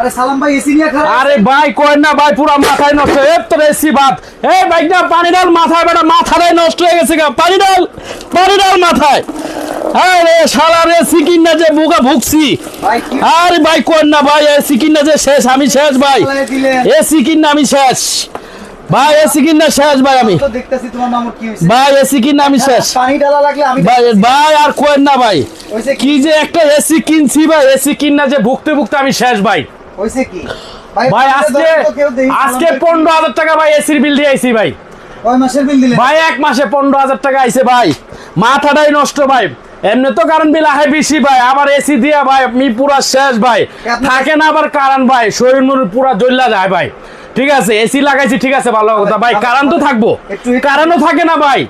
আরে সালাম ভাই এসি নিয়ে খারাপ। আরে ভাই কই না ভাই পুরা মাথায় নষ্ট। এ তো এসি বাদ। এই ভাই না পানি ডাল মাথায় বেটা মাথাটাই নষ্ট হয়ে গেছে গা। পানি ডাল পানি ডাল মাথায়। আরে শালা রে সিকিন না যে ভুগছি। ভাই আরে ভাই কই না ভাই এ সিকিন না যে শেষ আমি শেষ ভাই। বলে দিলেন এ সিকিন না আমি শেষ। ভাই এ সিকিন না শেষ ভাই আমি। তো দেখতেছি তোমার মামুর কি হইছে ভাই এ সিকিন না আমি শেষ। পানি ডালা লাগলে আমি ভাই ভাই আর কোয়েন না ভাই। কি যে একটা এসি কিনছি ভাই এসি কিন না যে ভুগতে ভুগতে আমি শেষ ভাই। হইছে কি? ভাই আজকে তো আজকে সালাম ভাই। পনেরো হাজার টাকা ভাই এসির বিল দিয়ে আইছি ভাই। কয় মাসের বিল দিলেন? ভাই এক মাসে পনেরো হাজার টাকা আইছে ভাই। মাথাটাই নষ্ট ভাই। এমনি তো কারণ বিল আহে বেশি ভাই। আবার এসি দিয়া ভাই আমি পুরা শেষ ভাই। থাকে না আবার কারণ ভাই। শরীর মুর পুরা জ্বললা যায় ভাই। ঠিক আছে এসি লাগাইছি ঠিক আছে ভালো কথা। ভাই কারণ তো থাকব। একটু একটু- কারণও থাকে না ভাই।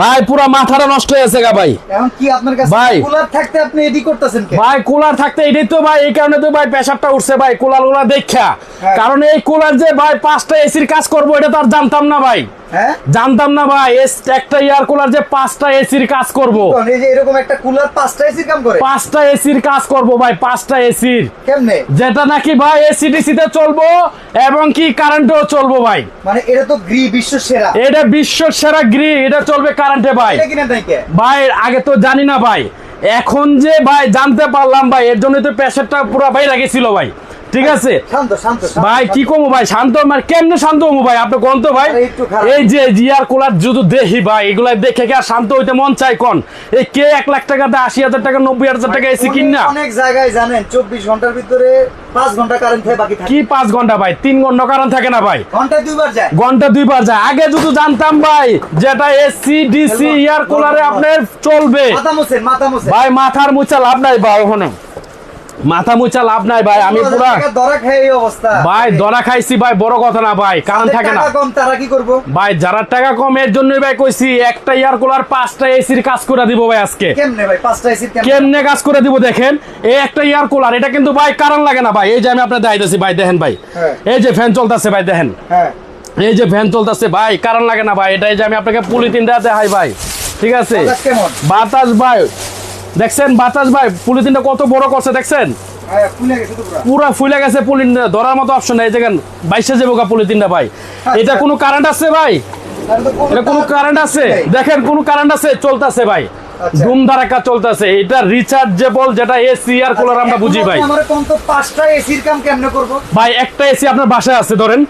ভাই পুরো মাথাটা নষ্ট হয়ে গেছে গা ভাই এখন কি আপনার কাছে ভাই। কুলার থাকতে আপনি এডি করতেছেন কে ভাই কুলার থাকতে এডি তো ভাই এই কারণে তো ভাই প্রেসারটা উঠছে ভাই কুলার কুলার দেখা হ্যাঁ। কারণ এই কুলার যে ভাই পাঁচটা এসির কাজ করব এটা তো আর জানতাম না ভাই জানতাম না ভাই একটা এয়ার কুলার যে পাঁচটা এসির কাজ করব। এরকম একটা কুলার পাঁচটা এসি কাম করে? পাঁচটা এসির কাজ করব ভাই পাঁচটা এসির কেমনে? যেটা নাকি ভাই এসিডিসি তে চলবো এবং কি কারেন্টেও চলবো ভাই। মানে এটা তো গ্রি বিশ্ব সেরা। এটা বিশ্ব সেরা গ্রি এটা চলবে কারেন্টে ভাই। ভাই আগে তো জানি না ভাই। এখন যে ভাই জানতে পারলাম ভাই এর জন্য তো প্রেশারটা পুরো ভাই লাগেছিল ভাই। ঠিক আছে? ভাই কি কমু ভাই? শান্ত মানে কেমনে শান্ত হব ভাই? আপনি কোন তো ভাই। এই যে জিয়ার কুলার যদি দেখি ভাই এগুলা দেখে কি আর শান্ত হইতে মন চাই কোন? এই কে এক লাখ টাকাতে আশি হাজার টাকা নব্বই হাজার টাকা এসি কিন? না অনেক- জায়গায় জানেন চব্বিশ ঘণ্টার ভিতরে পাঁচ ঘণ্টা কারেন্ট থাকে বাকি কি পাঁচ ঘণ্টা ভাই? তিন ঘণ্টা কারণ থাকে না ভাই? ঘন্টায় দুইবার যায়। ঘণ্টা দুইবার যায়। আগে যদি জানতাম ভাই যেটা এসি ডিসি বলব, ইয়ার কুলারে আপনার চলবে। মাথা মাথা ভাই মাথার লাভ নাই ভাই ওখানে। মাথা মুচা লাভ নাই ভাই আমি পুরা দরা খাই এই অবস্থা। ভাই দরা খাইছি ভাই বড় কথা না ভাই কারণ থাকে না। টাকা কম তারা কি করব? ভাই যারা টাকা কম এর জন্যই ভাই কইছি একটা এয়ার কুলার পাঁচটা এসির কাজ করে দিব ভাই আজকে। কেমনে ভাই পাঁচটা কেমনে? কাজ করে দিব দেখেন? এই একটা এয়ার কুলার এটা কিন্তু ভাই কারণ লাগে না ভাই। এই যে আমি আপনার দেখাইতেছি ভাই দেখেন ভাই। হ্যাঁ। এই যে ফ্যান চলতেছে ভাই দেখেন। হ্যাঁ। এই যে ফ্যান চলতেছে ভাই কারণ লাগে না ভাই। এটা এই যে আমি আপনাকে পুলিথিনটা দেখাই ভাই। ঠিক আছে? বাতাস ভাই দেখছেন বাতাস ভাই পুলিথিনটা কত বড় করছে দেখছেন? ফুলে গেছে তো পুরো। ফুলে গেছে পুলিন ধরার মতো অপশন নাই। দেখেন বাইশে যাব পলিথিনটা ভাই। এটা কোনো কারেন্ট আছে ভাই? এটা কোনো কারেন্ট আছে? দেখেন কোনো কারেন্ট আছে? চলতেছে ভাই। আচ্ছা। ধারাকা চলতেছে। এটা রিচার্জেবল যেটা এসি আর কুলার আমরা বুঝি ভাই। আমার কোন তো পাঁচটা এসির কাম কেমনে করব? ভাই একটা এসি আপনার বাসায় আছে ধরেন।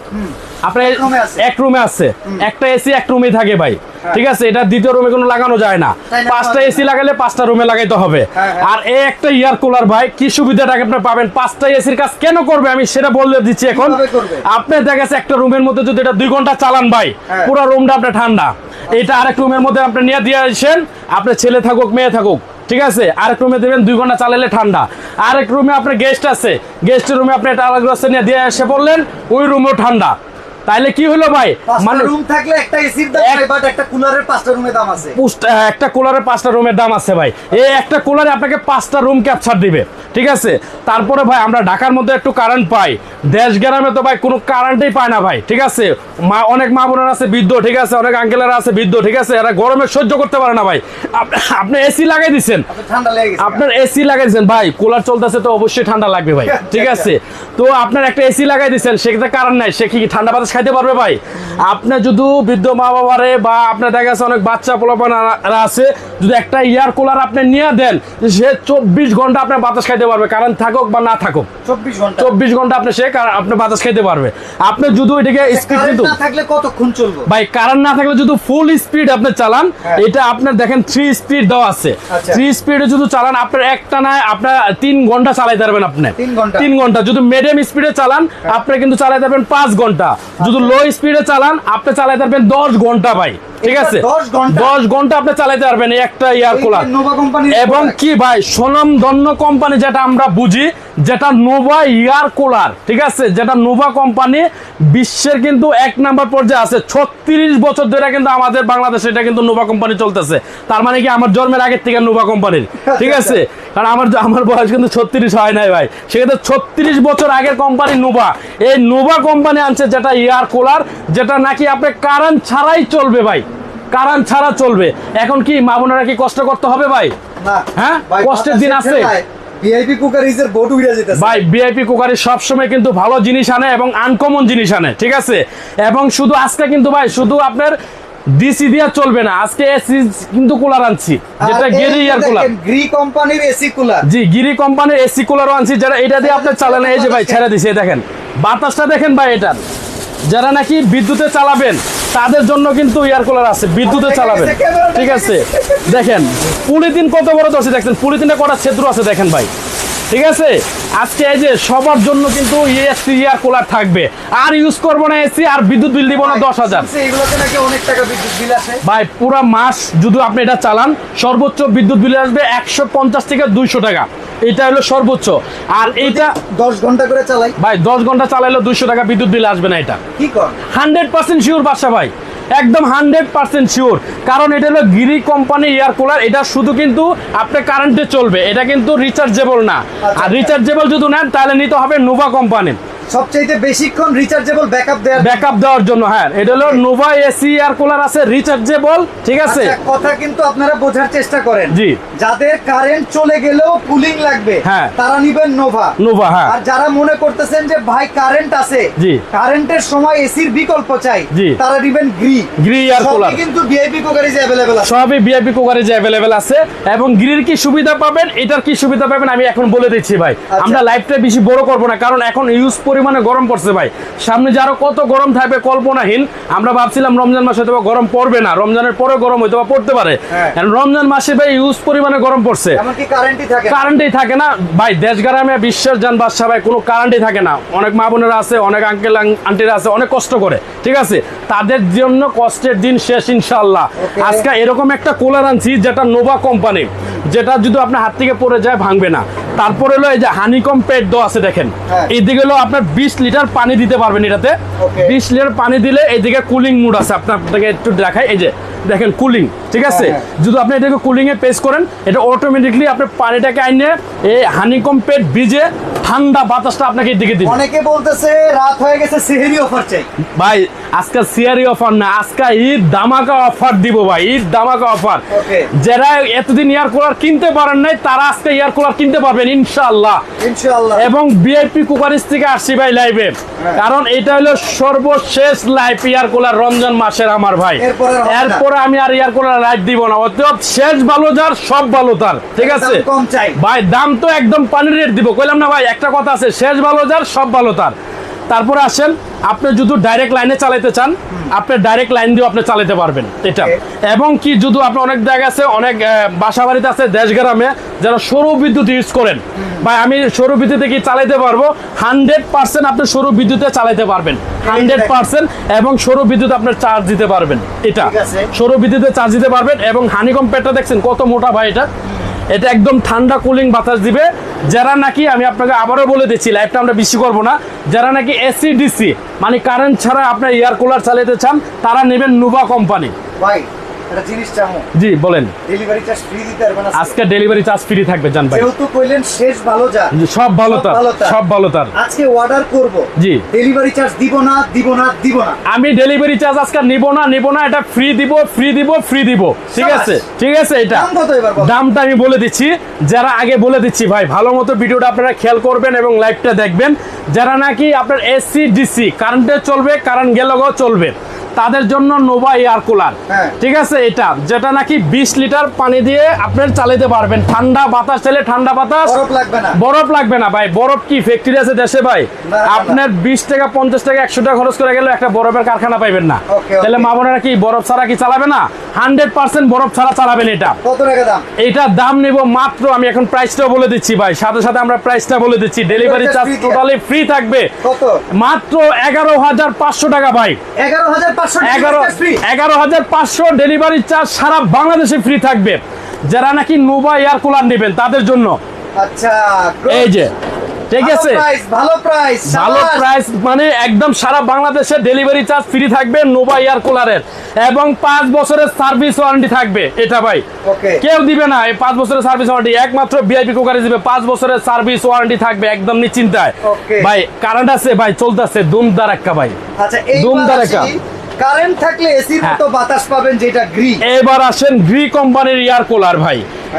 আপনার এক রুমে আছে। এক রুমে আছে। একটা এসি এক রুমে থাকে ভাই। ঠিক আছে? এটা দ্বিতীয় রুমে কোনো লাগানো যায় না। পাঁচটা এসি লাগালে পাঁচটা রুমে লাগাইতে হবে। হ্যাঁ, হ্যাঁ। আর এই একটা ইয়ার কুলার ভাই কি সুবিধাটা আপনি পাবেন? পাঁচটা এসির কাজ কেন করবে? আমি সেটা বলে দিচ্ছি এখন। আপনি দেখা একটা রুমের মধ্যে যদি এটা দুই ঘণ্টা চালান ভাই হ্যাঁ। পুরো রুমটা আপনার ঠান্ডা। এটা আরেক রুমের মধ্যে আপনি নিয়ে দিয়ে আসেন। আপনার ছেলে থাকুক, মেয়ে থাকুক, ঠিক আছে? আরেক রুমে দেবেন দুই ঘণ্টা চালালে ঠান্ডা। আরেক রুমে আপনার গেস্ট আছে। গেস্টের রুমে আপনি এটা আলাদা নিয়ে দিয়ে এসে বললেন ওই রুমও ঠান্ডা। তাইলে কি হলো ভাই? মানে রুম থাকলে একটা এসির দাম এক- বাট একটা কুলারের পাঁচটা রুমের দাম আছে। পুষ্ট- একটা কুলারে পাঁচটা রুমের দাম আছে ভাই। এই একটা কুলারে আপনাকে পাঁচটা রুম ক্যাপচার দিবে ঠিক আছে? তারপরে ভাই আমরা ঢাকার মধ্যে একটু কারেন্ট পাই। দেশ গ্রামে তো ভাই কোনো কারেন্টই পায় না ভাই ঠিক আছে? মা অনেক মা বোনেরা আছে বৃদ্ধ ঠিক আছে? অনেক আঙ্কেলেরা আছে বৃদ্ধ ঠিক আছে? এরা গরমে সহ্য করতে পারে না ভাই। আপ- আপনি এসি লাগাই দিচ্ছেন আপনার ঠান্ডা লেগে গেছে। আপনার এসি লাগাই দিচ্ছেন ভাই কুলার চলতেছে তো অবশ্যই ঠান্ডা লাগবে ভাই ঠিক আছে? তো আপনার একটা এসি লাগাই দিচ্ছেন সেক্ষেত্রে কারণ নাই সে কি ঠান্ডা বাতাস খাইতে পারবে ভাই। আপনার যদি বৃদ্ধ মা বাবারে বা আপনার দেখা যাচ্ছে অনেক বাচ্চা পোলাপান আছে যদি একটা ইয়ার কুলার আপনি নিয়ে দেন সে চব্বিশ ঘণ্টা আপনার বাতাস খাইতে পারবে। কারণ থাকুক বা না থাকুক। চব্বিশ ঘণ্টা। চব্বিশ ঘণ্টা আপনি সে কার- আপনি বাতাস খাইতে পারবে। আপনি যদি ওইটাকে স্পিড কিন্তু থাকলে কতক্ষণ চলবো? ভাই কারেন্ট না থাকলে যদি ফুল স্পিড আপনি চালান হ্যাঁ। এটা আপনার দেখেন থ্রি স্পিড দেওয়া আছে। আচ্ছা। থ্রি স্পিডে যদি চালান আপনার একটা না আপনার তিন ঘণ্টা চালাইতে পারবেন আপনি। তিন ঘণ্টা? তিন ঘণ্টা। যদি মিডিয়াম স্পিডে চালান আপনি কিন্তু চালাইতে পারবেন পাঁচ ঘণ্টা। যদি লো স্পিডে চালান আপনি চালাইতে পারবেন দশ ঘণ্টা ভাই। ঠিক আছে? 10 ঘণ্টা? দশ ঘণ্টা আপনি চালাইতে পারবেন একটা এয়ার কুলার। এবং কি ভাই সোনাম ধন্য কোম্পানি যেটা আমরা বুঝি যেটা নোভা ইয়ার কুলার ঠিক আছে? যেটা নোভা কোম্পানি বিশ্বের কিন্তু এক নাম্বার পর্যায়ে আছে। ছত্রিশ বছর ধরে কিন্তু আমাদের বাংলাদেশে এটা কিন্তু নোভা কোম্পানি চলতেছে। তার মানে কি আমার জন্মের আগের থেকে নোভা কোম্পানির ঠিক আছে? কারণ আমার আমার বয়স কিন্তু ছত্রিশ হয় নাই ভাই। সেক্ষেত্রে ছত্রিশ বছর আগের কোম্পানি নোভা। এই নোভা কোম্পানি আনছে যেটা ইয়ার কুলার যেটা নাকি আপনি কারেন্ট ছাড়াই চলবে ভাই। কারেন্ট ছাড়া চলবে। এখন কি মা বোনেরা কি কষ্ট করতে হবে ভাই? হ্যাঁ? কষ্টের দিন আছে? ভিআইপি কুকার বোর্ড উড়ে যেতেছে। ভাই বিআইপি কুকারি সবসময় কিন্তু ভালো জিনিস আনে এবং আনকমন জিনিস আনে ঠিক আছে? এবং শুধু আজকে কিন্তু ভাই শুধু আপনার ডিসি দিয়া চলবে না আজকে এসি কিন্তু কুলার আনছি যেটা গেরি ইয়ার কুলার গ্রি কোম্পানির এসি কুলার জি গিরি কোম্পানির এসি কুলারও আনছি যারা এটা দিয়ে আপনার চালান এই যে ভাই ছেড়ে দিছে দেখেন। বাতাসটা দেখেন ভাই এটার যারা নাকি বিদ্যুতে চালাবেন তাদের জন্য কিন্তু এয়ার কুলার আছে বিদ্যুতে চালাবেন। ঠিক আছে? দেখেন। পুলিথিন কত বড় দর্শি দেখছেন? পুলিথিনটা কটা ছিদ্র আছে দেখেন ভাই। ঠিক আছে? আজকে এই যে সবার জন্য কিন্তু এসি এয়ার কুলার থাকবে। আর ইউজ করব না এসি আর বিদ্যুৎ বিল দিব না দশ হাজার। শুনছি নাকি অনেক টাকা বিদ্যুৎ বিল আসে ভাই পুরো মাস যদি আপনি এটা চালান সর্বোচ্চ বিদ্যুৎ বিল আসবে একশো পঞ্চাশ থেকে দুইশো টাকা। এটা হলো সর্বোচ্চ। আর এটা দশ ঘণ্টা করে চালাই? ভাই দশ ঘণ্টা চালাইলে দুইশো টাকা বিদ্যুৎ বিল আসবে না এটা। কি কর? হান্ড্রেড পার্সেন্ট শিওর বাসা ভাই। একদম হান্ড্রেড পার্সেন্ট শিওর। কারণ এটা হলো গিরি কোম্পানি এয়ার কুলার। এটা শুধু কিন্তু আপনার কারেন্টে চলবে। এটা কিন্তু রিচার্জেবল না। আর আচ্ছা। রিচার্জেবল যদি নেন তাহলে নিতে হবে নোভা কোম্পানি সবচাইতে বেশিক্ষণ রিচার্জেবল ব্যাকআপ দেওয়ার ব্যাকআপ দেওয়ার জন্য হ্যাঁ। এটা হলো নোভা এসি এয়ার কুলার আছে রিচার্জেবল ঠিক আছে? আচ্ছা, কথা কিন্তু আপনারা বোঝার চেষ্টা করেন। জি। যাদের কারেন্ট চলে গেলেও কুলিং লাগবে হ্যাঁ। তারা নিবেন নোভা নোভা হ্যাঁ। আর যারা মনে করতেছেন যে ভাই কারেন্ট আছে জি। কারেন্টের সময় এসির বিকল্প চাই জি। তারা নিবেন গ্রি গ্রি এয়ার কুলার কিন্তু ভিআইপি কুকারিজ অ্যাভেলেবেল আছে। সবই ভিআইপি কুকারে যে অ্যাভেলেবেল আছে। এবং গ্রিল কি সুবিধা পাবেন? এটার কি সুবিধা পাবেন? আমি এখন বলে দিচ্ছি ভাই। আচ্ছা। আমরা লাইভটা বেশি বড় করব না কারণ এখন ইউজ পরিমাণে গরম পড়ছে ভাই। সামনে যে আরও কত গরম থাকবে কল্পনাহীন আমরা ভাবছিলাম রমজান মাসে হয়তো গরম পড়বে না রমজানের পরে গরম হয়তো বা পড়তে পারে। হ্যাঁ। কারণ রমজান মাসে ভাই ইউজ পরিমাণে গরম পড়ছে। কারেন্টই থাকে না। কারেন্টই থাকে না। ভাই দেশ গ্রামে বিশ্বের যান বাদশা ভাই কোনো কারেন্টই থাকে না। অনেক মা বোনেরা আছে অনেক আঙ্কেল আন্টিরা আছে অনেক কষ্ট করে ঠিক আছে? তাদের জন্য কষ্টের দিন শেষ ইনশাল্লাহ আজকে এরকম একটা কুলার আনছি যেটা নোভা কোম্পানি যেটা যদি আপনার হাত থেকে পড়ে যায় ভাঙবে না। তারপরে হলো এই যে হানিকম পেট দেওয়া আছে দেখেন। হ্যাঁ। এইদিকে হলো আপনার বিশ লিটার পানি দিতে পারবেন এটাতে। বিশ লিটার পানি দিলে এইদিকে কুলিং মুড আছে। আপনার আপনাকে একটু দেখায় এই যে দেখেন কুলিং ঠিক আছে? হ্যাঁ, হ্যাঁ। যদি আপনি এটাকে কুলিং এ পেস করেন এটা অটোমেটিকলি আপনি পানিটাকে আইনে এই হানিকম পেট ভিজে ঠান্ডা বাতাসটা আপনাকে এদিকে দিবে। অনেকে বলতেছে রাত হয়ে গেছে সেহেরি অফার চাই। ভাই আজকে সিয়ারি অফার না আজকে ঈদ দামাকা অফার দিব ভাই ঈদ দামাকা অফার। যারা এতদিন এয়ার কুলার কিনতে পারেন নাই তারা আজকে এয়ার কুলার কিনতে পারবেন ইনশাআল্লাহ। ইনশাআল্লাহ। এবং বিআইপি কুকারিস থেকে আসছি ভাই লাইভে হ্যাঁ। কারণ এটা হলো সর্বশেষ লাইভ এয়ার কুলার রমজান মাসের আমার ভাই। এরপরে আমি আর এয়ার কুলার লাইভ দিব না। অতএব শেষ ভালো যার সব ভালো তার। ঠিক আছে? ভাই দাম তো একদম পানির রেট দিব। কইলাম না ভাই একটা কথা আছে শেষ ভালো যার সব ভালো তার। তারপরে আসেন আপনি যদি ডাইরেক্ট লাইনে চালাতে চান আপনি ডাইরেক্ট লাইন দিয়ে আপনি চালাতে পারবেন এটা। এবং কি যদি আপনি অনেক জায়গা আছে অনেক বাসা বাড়িতে আছে দেশ গ্রামে যারা সৌর বিদ্যুৎ ইউজ করেন ভাই আমি সৌর বিদ্যুতে কি চালাতে পারব? হান্ড্রেড পার্সেন্ট আপনি সৌর বিদ্যুতে চালাতে পারবেন। হান্ড্রেড পার্সেন্ট এবং সৌর বিদ্যুৎ আপনার চার্জ দিতে পারবেন। এটা। সৌর বিদ্যুতে চার্জ দিতে পারবেন এবং হানিকম পেটটা দেখছেন কত মোটা ভাই এটা। এটা একদম ঠান্ডা কুলিং বাতাস দিবে। যারা নাকি, আমি আপনাকে আবারও বলে দিচ্ছি লাইফটা আমরা বেশি করব না। যারা নাকি এসি ডিসি মানে কারেন্ট ছাড়া আপনার এয়ার কুলার চালাতে চান, তারা নেবেন নোভা কোম্পানি জিনিস চামো। জি বলেন। ডেলিভারি চার্জ ফ্রি দিতে পারবেন আজকে? ডেলিভারি চার্জ ফ্রি থাকবে জান ভাই। যেহেতু কইলেন শেষ ভালো যা সব ভালো সব ভালো তার। সব ভালো তার আজকে অর্ডার করব। জি। ডেলিভারি চার্জ দিব না দিব না দিব না। আমি ডেলিভারি চার্জ আজকে নিব না নিব না এটা ফ্রি দিব ফ্রি দিব ফ্রি দিব। ঠিক আছে ঠিক আছে এটা। দাম কত এবার দামটা আমি বলে দিচ্ছি যারা আগে বলে দিচ্ছি ভাই ভালো মতো ভিডিওটা আপনারা খেয়াল করবেন এবং লাইভটা দেখবেন। যারা নাকি আপনার এসি ডিসি কারেন্টে চলবে কারেন্ট গেলেও চলবে। তাদের জন্য নোভা এয়ার কুলার। হ্যাঁ। ঠিক আছে এটা যেটা নাকি বিশ লিটার পানি দিয়ে আপনার চালাতে পারবেন। ঠান্ডা বাতাস চাইলে ঠান্ডা বাতাস। বরফ লাগবে না। ভাই বরফ কি ফ্যাক্টরি আছে দেশে ভাই। আপনার বিশ টাকা পঞ্চাশ টাকা একশো টাকা খরচ করে গেলে একটা বরফের কারখানা পাইবেন না। তাহলে মা বোনেরা কি বরফ ছাড়া কি চালাবে না? হান্ড্রেড পার্সেন্ট বরফ ছাড়া চালাবেন এটা। টাকা দাম? নেব মাত্র আমি এখন প্রাইসটাও বলে দিচ্ছি ভাই সাথে সাথে আমরা প্রাইসটা বলে দিচ্ছি। ডেলিভারি চার্জ টোটালি ফ্রি থাকবে। মাত্র এগারো হাজার পাঁচশো টাকা ভাই। এগারো হাজার এগারো হাজার পাঁচশো ডেলিভারি চার্জ সারা বাংলাদেশে ফ্রি থাকবে। যারা নাকি নোভা এয়ার কুলার নেবেন তাদের জন্য। আচ্ছা এই যে ঠিক আছে? ভালো প্রাইস ভালো প্রাইস মানে একদম সারা বাংলাদেশে ডেলিভারি চার্জ ফ্রি থাকবে নোভা এয়ার কুলারের এবং পাঁচ বছরের সার্ভিস ওয়ারেন্টি থাকবে এটা ভাই। কেউ দিবে না এই পাঁচ বছরের সার্ভিস ওয়ারেন্টি একমাত্র ভিআইপি কুকারে দিবে পাঁচ বছরের সার্ভিস ওয়ারেন্টি থাকবে একদম নিশ্চিন্তায়। ভাই কারেন্ট আছে ভাই চলতেছে দুম দারাক্কা ভাই। আচ্ছা দুম দারাক্কা। কারেন্ট থাকলে এসির হ্যাঁ। মতো বাতাস পাবেন যেটা গ্রি এবার আসেন গ্রি কোম্পানির এয়ার কুলার ভাই।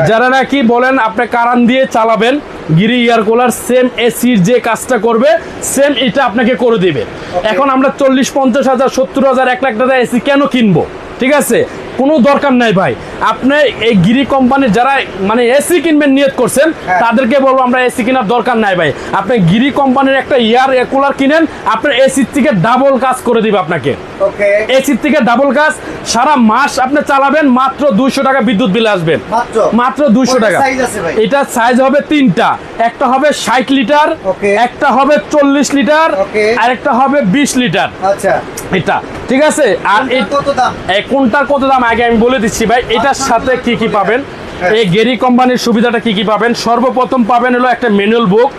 যারা নাকি বলেন আপনি কারান দিয়ে চালাবেন গিরি এয়ার কুলার সেম এসির যে কাজটা করবে সেম এটা আপনাকে করে দিবে। এখন আমরা চল্লিশ পঞ্চাশ হাজার সত্তর হাজার এক লাখ টাকা এসি কেন কিনবো? ঠিক আছে? কোনো দরকার নাই ভাই। আপনি এই গিরি কোম্পানির যারা মানে এসি কিনবেন নিয়ত করছেন হ্যাঁ। তাদেরকে বলব আমরা এসি কেনার দরকার নাই ভাই। আপনি গিরি কোম্পানির একটা ইয়ার কুলার কিনেন আপনার এসির থেকে ডাবল কাজ করে দিবে আপনাকে। এসির থেকে ডাবল কাজ সারা মাস আপনি চালাবেন মাত্র দুইশো টাকা বিদ্যুৎ বিল আসবেন মাত্র? দুইশো টাকা? এটা সাইজ হবে তিনটা। একটা হবে ষাট লিটার একটা হবে চল্লিশ লিটার আর একটা হবে বিশ লিটার। আচ্ছা। এটা। ঠিক আছে? আর কোনটার কত দাম? আগে আমি বলে দিচ্ছি ভাই এটার সাথে কি কি পাবেন? হ্যাঁ। এই গেরি কোম্পানির সুবিধাটা কি কি পাবেন? সর্বপ্রথম পাবেন হলো একটা ম্যানুয়াল বুক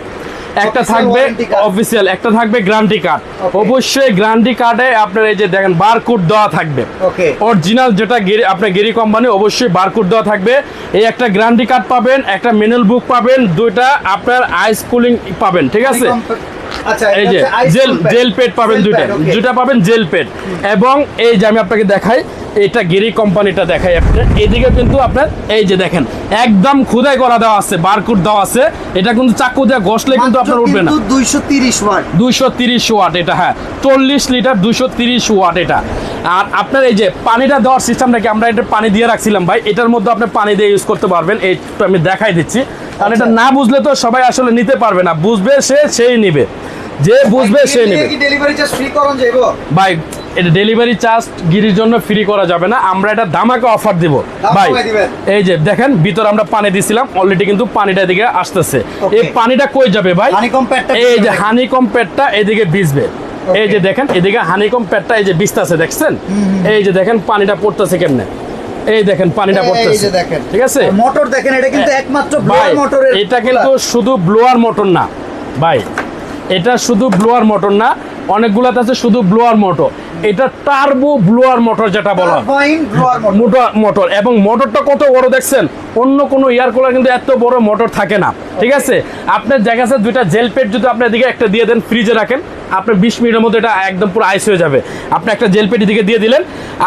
একটা থাকবে অফিসিয়াল একটা থাকবে গ্যারান্টি কার্ড অবশ্যই গ্যারান্টি কার্ডে আপনার এই যে দেখেন বারকোড দেওয়া থাকবে। ওকে অরিজিনাল যেটা গেরি আপনার গেরি কোম্পানি অবশ্যই বারকোড দেওয়া থাকবে। এই একটা গ্যারান্টি কার্ড পাবেন একটা ম্যানুয়াল বুক পাবেন দুইটা আপনার আইস কুলিং পাবেন ঠিক আছে? আচ্ছা এই যে জেল জেল পেড পাবেন দুইটা। দুইটা পাবেন জেল পেড এবং এই যে আমি আপনাকে দেখাই এটা গেরি কোম্পানিটা দেখাই আপনার এদিকে কিন্তু আপনার এই যে দেখেন একদম খুদাই করা দেওয়া আছে বারকোড দেওয়া আছে। এটা কিন্তু চাকু দিয়ে ঘষলে কিন্তু আপনার উঠবে না। দুইশো তিরিশ ওয়াট। দুইশো তিরিশ ওয়াট এটা হ্যাঁ। চল্লিশ লিটার দুইশো তিরিশ ওয়াট এটা। আর আপনার এই যে পানিটা দেওয়ার সিস্টেমটাকে আমরা এটা পানি দিয়ে রাখছিলাম ভাই এটার মধ্যে আপনি পানি দিয়ে ইউজ করতে পারবেন এই আমি দেখাই দিচ্ছি। কারণ এটা না বুঝলে তো সবাই আসলে নিতে পারবে না বুঝবে সে সেই নিবে। যে বুঝবে সে নেবে। ভাই এটা ডেলিভারি চার্জ গিরির জন্য ফ্রি করা যাবে না আমরা এটা দামাকে অফার দিব। ভাই এই যে দেখেন ভিতরে আমরা পানি দিছিলাম অলরেডি কিন্তু পানিটা এদিকে আসতেছে। এই পানিটা কই যাবে ভাই? এই যে। হানিকম প্যাডটা এদিকে ভিজবে। এই যে দেখেন এদিকে হানিকম প্যাডটা এই যে ভিজতেছে দেখছেন? এই যে দেখেন পানিটা পড়তেছে কেমনে? এই দেখেন পানিটা এই পড়তেছে। যে দেখেন। ঠিক আছে? মোটর দেখেন এটা কিন্তু একমাত্র ব্লোয়ার মোটরের এটা কিন্তু শুধু ব্লোয়ার মোটর না। ভাই এটা শুধু ব্লোয়ার মোটর না অনেকগুলোতে আছে শুধু ব্লোয়ার মোটর। এটা টার্বো ব্লোয়ার মোটর যেটা বলা হয়। মোটর। এবং মোটরটা কত বড় দেখছেন? অন্য কোনো এয়ার কুলার কিন্তু এত বড় মোটর থাকে না, ঠিক আছে? আপনার দেখা যাচ্ছে দুইটা জেল পেট যদি আপনার দিকে একটা দিয়ে দেন, ফ্রিজে রাখেন, আপনার বিশ মিনিটের মধ্যে এটা একদম পুরো আইস হয়ে যাবে। আপনি একটা জেল পেট দিকে দিয়ে দিলেন,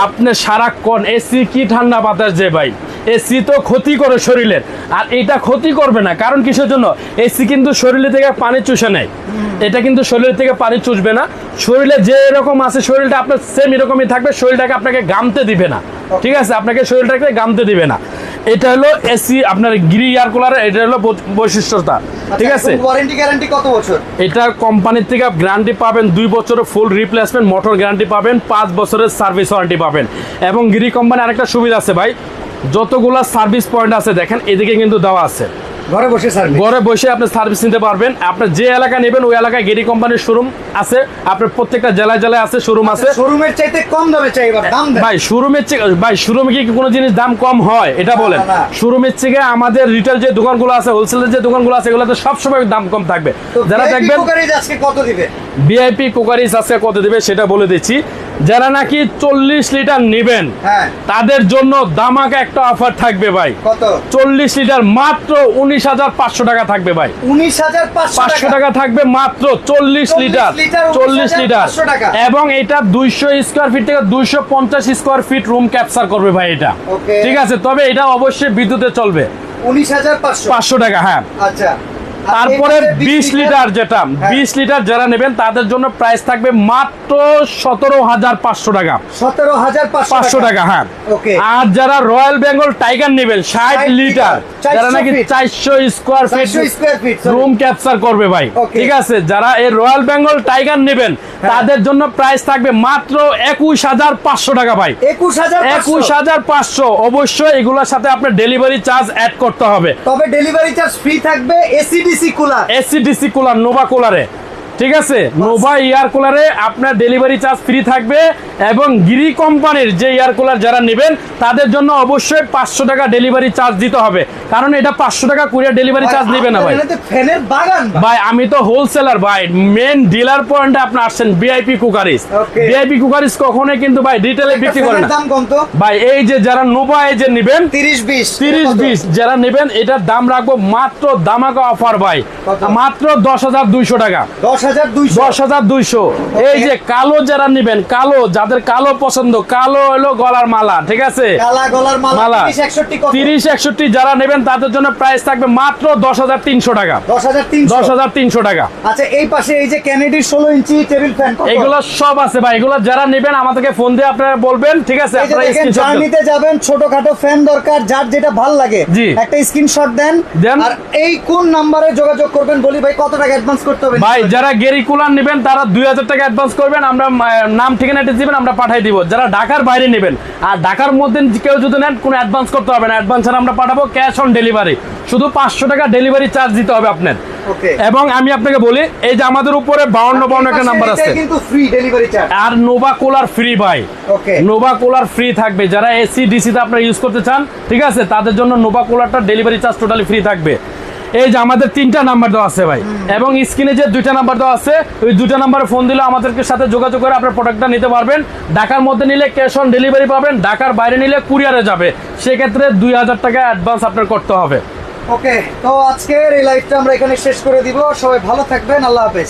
আপনি সারাক্ষণ এসি কি ঠান্ডা বাতাস যে ভাই? এসি তো ক্ষতি করে শরীরের, আর এটা ক্ষতি করবে না। কারণ কিসের জন্য? এসি কিন্তু শরীরে থেকে পানি চুষে নেয়। এটা কিন্তু শরীর থেকে পানি চুষবে না। শরীরে যে এরকম আছে, শরীরটা আপনার সেম এরকমই থাকবে, শরীরটাকে আপনাকে গামতে দিবে না। ঠিক আছে? আপনাকে শরীরটাকে গামতে দিবে না। এটা হলো এসি আপনার গ্রি এয়ার কুলার এটা হলো বৈশিষ্ট্যতা ঠিক আছে? ওয়ারেন্টি গ্যারান্টি কত বছর? এটা কোম্পানির থেকে গ্যারান্টি পাবেন দুই বছরের ফুল রিপ্লেসমেন্ট মোটর গ্যারান্টি পাবেন পাঁচ বছরের সার্ভিস ওয়ারেন্টি পাবেন। এবং গিরি কোম্পানি আরেকটা সুবিধা আছে ভাই যতগুলো সার্ভিস পয়েন্ট আছে দেখেন এদিকে কিন্তু দেওয়া আছে। ঘরে বসে সার্ভিস ঘরে বসে আপনি সার্ভিস নিতে পারবেন। আপনার যে এলাকা নেবেন ওই এলাকায় গেরি কোম্পানির শোরুম আছে। আপনার প্রত্যেকটা জেলায় জেলায় আছে শোরুম আছে। শোরুমের চাইতে কম দামে চাই দাম ভাই শোরুমের ভাই শোরুমে কি কোনো জিনিস দাম কম হয়? এটা বলেন। শোরুমের থেকে আমাদের রিটেল যে দোকানগুলো আছে হোলসেলের যে দোকানগুলো আছে এগুলোতে সবসময় দাম কম থাকবে। যারা দেখবেন কত দিবে? ভিআইপি আজকে কত দিবে সেটা বলে দিচ্ছি। যারা নাকি চল্লিশ লিটার নেবেন হ্যাঁ। তাদের জন্য দামাকা একটা অফার থাকবে ভাই। কত? চল্লিশ লিটার মাত্র উনিশ হাজার পাঁচশো টাকা থাকবে ভাই। উনিশ হাজার পাঁচশো টাকা? থাকবে মাত্র চল্লিশ লিটার চল্লিশ লিটার। এবং এটা দুইশো স্কোয়ার ফিট থেকে দুইশো পঞ্চাশ স্কোয়ার ফিট রুম ক্যাপচার করবে ভাই এটা। ঠিক আছে তবে এটা অবশ্যই বিদ্যুতে চলবে। উনিশ হাজার পাঁচশো টাকা হ্যাঁ। আচ্ছা। তারপরে এটাতে বিশ লিটার যেটা হ্যাঁ। বিশ লিটার যারা নেবেন তাদের জন্য প্রাইস থাকবে মাত্র সতেরো হাজার পাঁচশো টাকা। সতেরো হাজার পাঁচশো টাকা। হ্যাঁ। আর যারা রয়্যাল বেঙ্গল টাইগার নেবেন ষাট 60 লিটার যারা নাকি feet। চারশো স্কোয়ার ফিট রুম ক্যাপচার করবে ভাই। ঠিক আছে যারা এই রয়্যাল বেঙ্গল টাইগার নেবেন হ্যাঁ। তাদের জন্য প্রাইস থাকবে মাত্র একুশ হাজার পাঁচশো টাকা ভাই। একুশ হাজার একুশ হাজার পাঁচশো অবশ্যই এগুলোর সাথে আপনার ডেলিভারি চার্জ অ্যাড করতে হবে। তবে ডেলিভারি চার্জ ফ্রি থাকবে AC DC cooler. AC DC cooler Nova কুলারে। ঠিক আছে? নোভা এয়ার কুলারে আপনার ডেলিভারি চার্জ ফ্রি থাকবে এবং গিরি কোম্পানির যে এয়ার কুলার যারা নেবেন তাদের জন্য অবশ্যই পাঁচশো টাকা ডেলিভারি চার্জ দিতে হবে। কারণ এটা পাঁচশো টাকা কুরিয়ার ডেলিভারি চার্জ নেবে না ভাই। ফ্যানের বাগান ভাই। আমি তো হোলসেলার ভাই। মেন ডিলার পয়েন্টে আপনি আসছেন ভিআইপি কুকারিস. ভিআইপি কুকারিস কখনোই কিন্তু ভাই রিটেলে বিক্রি করে না। দাম কম তো ভাই এই যে যারা নোভা এই যে নেবেন তিরিশ বিশ। তিরিশ বিশ যারা নেবেন এটার দাম রাখব মাত্র দামাকা অফার ভাই। মাত্র দশ হাজার দুইশো টাকা। দশ দশ হাজার দুইশো। এই যে কালো যারা নিবেন কালো যাদের কালো পছন্দ কালো হলো গলার মালা ঠিক আছে? মালা তিরিশ একষট্টি যারা নেবেন তাদের জন্য প্রাইস থাকবে মাত্র দশ হাজার তিনশো টাকা। দশ হাজার তিনশো। টাকা। আচ্ছা এই পাশে এই যে ক্যানেডির ষোলো ইঞ্চি টেবিল ফ্যান এগুলো সব আছে ভাই এগুলো যারা নেবেন আমাদেরকে ফোন দিয়ে আপনারা বলবেন ঠিক আছে? জার্নিতে যাবেন ছোটখাটো ফ্যান দরকার যার যেটা ভালো লাগে। একটা স্ক্রিনশট দেন। দেন। আর এই কোন নাম্বারে যোগাযোগ করবেন বলি ভাই কত টাকা অ্যাডভান্স করতে হবে? ভাই যারা গেরি কুলার নেবেন তারা দুই হাজার টাকা অ্যাডভান্স করবেন আমরা নাম ঠিকানা অ্যাড্রেস দিবেন আমরা পাঠাই দিব। যারা ঢাকার বাইরে নেবেন আর ঢাকার মধ্যে কেউ যদি নেন কোনো অ্যাডভান্স করতে হবে না। অ্যাডভান্স আমরা পাঠাবো ক্যাশ অন ডেলিভারি শুধু পাঁচশো টাকা ডেলিভারি চার্জ দিতে হবে আপনার। এবং আমি আপনাকে বলি এই যে আমাদের উপরে বাউন্ন বাউন্ন একটা নাম্বার আছে। আর নোভা কুলার ফ্রি ভাই। নোভা কুলার ফ্রি থাকবে। যারা এসি ডিসিতে আপনারা ইউজ করতে চান ঠিক আছে তাদের জন্য নোভা কুলারটা ডেলিভারি চার্জ টোটালি ফ্রি থাকবে। এই যে আমাদের তিনটা নাম্বার দেওয়া আছে ভাই। এবং স্ক্রিনে যে দুইটা নাম্বার দেওয়া আছে, ওই দুটা নাম্বারে ফোন দিলে আমাদেরকে সাথে যোগাযোগ করে আপনার প্রোডাক্টটা নিতে পারবেন। ঢাকার মধ্যে নিলে ক্যাশ অন ডেলিভারি পাবেন, ঢাকার বাইরে নিলে কুরিয়ারে যাবে। সেক্ষেত্রে দুই হাজার টাকা অ্যাডভান্স আপনার করতে হবে। ওকে তো আজকের এই লাইফটা আমরা এখানে শেষ করে দিব। সবাই ভালো থাকবেন, আল্লাহ হাফেজ।